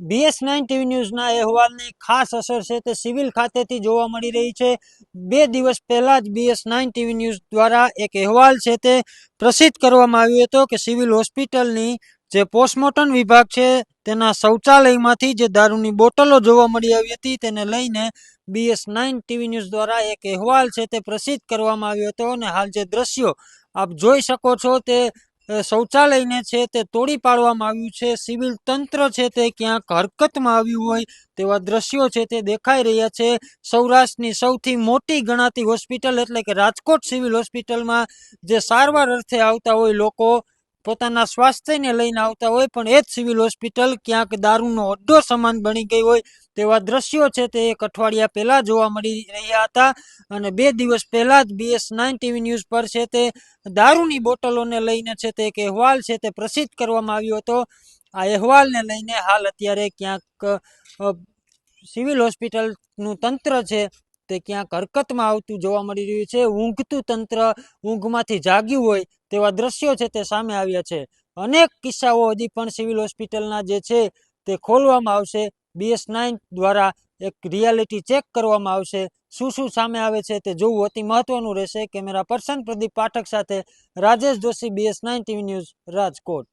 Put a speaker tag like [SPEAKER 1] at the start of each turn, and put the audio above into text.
[SPEAKER 1] BS nine TV ન્યૂઝના અહેવાલની ખાસ અસર છે તે સિવિલ ખાતેથી જોવા મળી રહી છે. બે દિવસ પહેલાં જ બીએસ નાઇન ટીવી ન્યૂઝ દ્વારા એક અહેવાલ છે તે પ્રસિદ્ધ કરવામાં આવ્યો હતો કે સિવિલ હોસ્પિટલની જે પોસ્ટમોર્ટમ વિભાગ છે તેના શૌચાલયમાંથી જે દારૂની બોટલો જોવા મળી આવી હતી તેને લઈને બીએસ નાઇન ટીવી ન્યૂઝ દ્વારા એક અહેવાલ છે તે પ્રસિદ્ધ કરવામાં આવ્યો હતો અને હાલ જે દ્રશ્યો આપ જોઈ શકો છો તે શૌચાલયને છે તે તોડી પાડવામાં આવ્યું છે. સિવિલ તંત્ર છે તે ક્યાંક હરકતમાં આવ્યું હોય તેવા દ્રશ્યો છે તે દેખાઈ રહ્યા છે. સૌરાષ્ટ્રની સૌથી મોટી ગણાતી હોસ્પિટલ એટલે કે રાજકોટ સિવિલ હોસ્પિટલમાં જે સારવાર અર્થે આવતા હોય લોકો પોતાના સ્વાસ્થ્યને લઈને આવતા હોય પણ એ જ સિવિલ હોસ્પિટલ ક્યાંક દારૂનો અડ્ડો સમાન બની ગઈ હોય તેવા દ્રશ્યો છે તે એક અઠવાડિયા પહેલાં જોવા મળી રહ્યા હતા અને બે દિવસ પહેલાં જ બીએસ નાઇન ટીવી ન્યૂઝ પર છે તે દારૂની બોટલોને લઈને છે તે એક અહેવાલ છે તે પ્રસિદ્ધ કરવામાં આવ્યો હતો. આ અહેવાલને લઈને હાલ અત્યારે ક્યાંક સિવિલ હોસ્પિટલનું તંત્ર છે તે ક્યાંક હરકતમાં આવતું જોવા મળી રહ્યું છે. ઊંઘતું તંત્ર ઊંઘમાંથી જાગ્યું હોય તેવા દ્રશ્યો છે તે સામે આવ્યા છે. અનેક કિસ્સાઓ હજી પણ સિવિલ હોસ્પિટલના જે છે તે ખોલવામાં આવશે. બીએસ નાઇન દ્વારા એક રિયાલિટી ચેક કરવામાં આવશે. શું શું સામે આવે છે તે જોવું અતિ મહત્વનું રહેશે. કેમેરા પર્સન પ્રદીપ પાઠક સાથે Rajesh Joshi BS nine TV news, Rajkot.